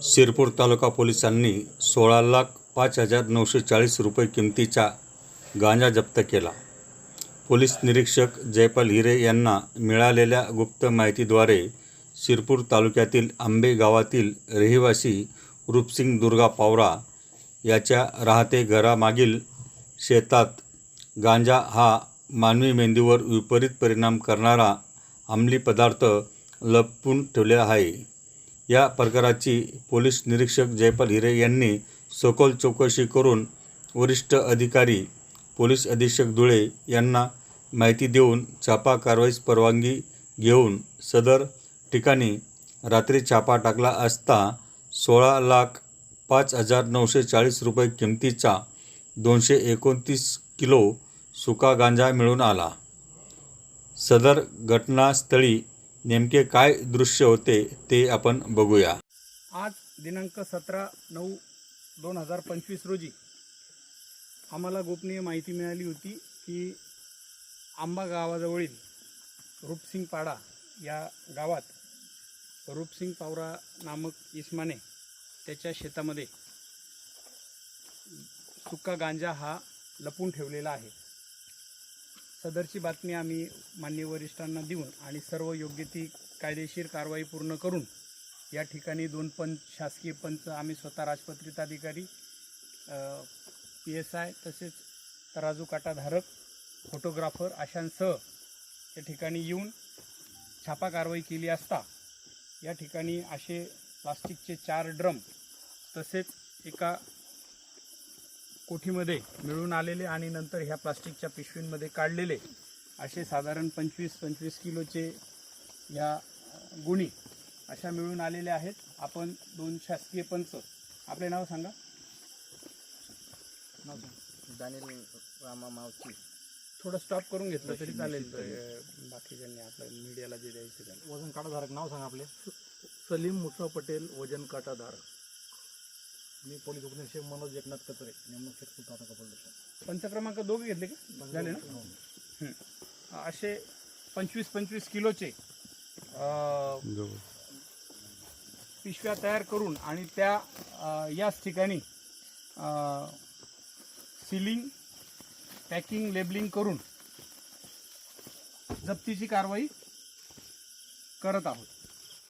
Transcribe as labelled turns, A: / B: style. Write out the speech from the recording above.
A: शिरपूर तालुका पोलिसांनी सोळा लाख पाच हजार नऊशे चाळीस रुपये किमतीचा गांजा जप्त केला. पोलीस निरीक्षक जयपाल हिरे यांना मिळालेल्या गुप्त माहितीद्वारे शिरपूर तालुक्यातील आंबे गावातील रहिवासी रूपसिंग दुर्गा पावरा याच्या राहते घरामागील शेतात गांजा हा मानवी मेंदूवर विपरीत परिणाम करणारा अंमली पदार्थ लपवून ठेवले आहे. या प्रकाराची पोलीस निरीक्षक जयपाल हिरे यांनी सखोल चौकशी करून वरिष्ठ अधिकारी पोलीस अधीक्षक धुळे यांना माहिती देऊन छापा कारवाईस परवानगी घेऊन सदर ठिकाणी रात्री छापा टाकला असता सोळा लाख पाच हजार नऊशे चाळीस रुपये किमतीचा दोनशे एकोणतीस किलो सुका गांजा मिळून आला. सदर घटनास्थळी नेमके काय दृश्य होते ते आपण बघूया.
B: आज दिनांक सतरा नऊ दोन हजार पंचवीस रोजी आम्हाला गोपनीय माहिती मिळाली होती की आंबा गावाजवळील रूपसिंग पाडा या गावात रूपसिंग पावरा नामक इस्माने त्याच्या शेतामध्ये सुक्का गांजा हा लपून ठेवलेला आहे. सदरची बातमी आम्ही मान्य वरिष्ठांना देऊन आणि सर्व योग्य ती कायदेशीर कारवाई पूर्ण करून या ठिकाणी दोन पंच शासकीय पंच आम्ही स्वतः राजपत्रित अधिकारी पी एस आय तसेच तराजू काटाधारक फोटोग्राफर अशांसह या ठिकाणी येऊन छापा कारवाई केली असता या ठिकाणी असे प्लास्टिकचे चार ड्रम तसेच एका कोठीमध्ये मिळून आलेले आणि नंतर ह्या प्लास्टिकच्या पिशवींमध्ये काढलेले असे साधारण पंचवीस पंचवीस किलोचे या गुणी अशा मिळून आलेल्या आहेत. आपण दोन शासकीय पंच. आपले नाव सांगा.
C: दानिल रामा मावची
B: थोडं स्टॉप करून घेतलं तरी चालेल. बाकीच्यांनी आपलं मीडियाला जे द्यायचं
D: वजन काटाधारक नाव सांगा आपले. सलीम मुसा पटेल वजन काटाधारक. मी पोलीस उपनिरीक्षक मनोज एकनाथ कचरे नेमणूक शेतपूर तालुका पोलीस स्टेशन.
B: पंच क्रमांक दोघे घेतले का? झाले ना? हो. असे पंचवीस पंचवीस किलोचे अं, पिशव्या तयार करून आणि त्या अ, याच ठिकाणी सिलिंग पॅकिंग लेबलिंग करून जप्तीची कारवाई करत आहोत.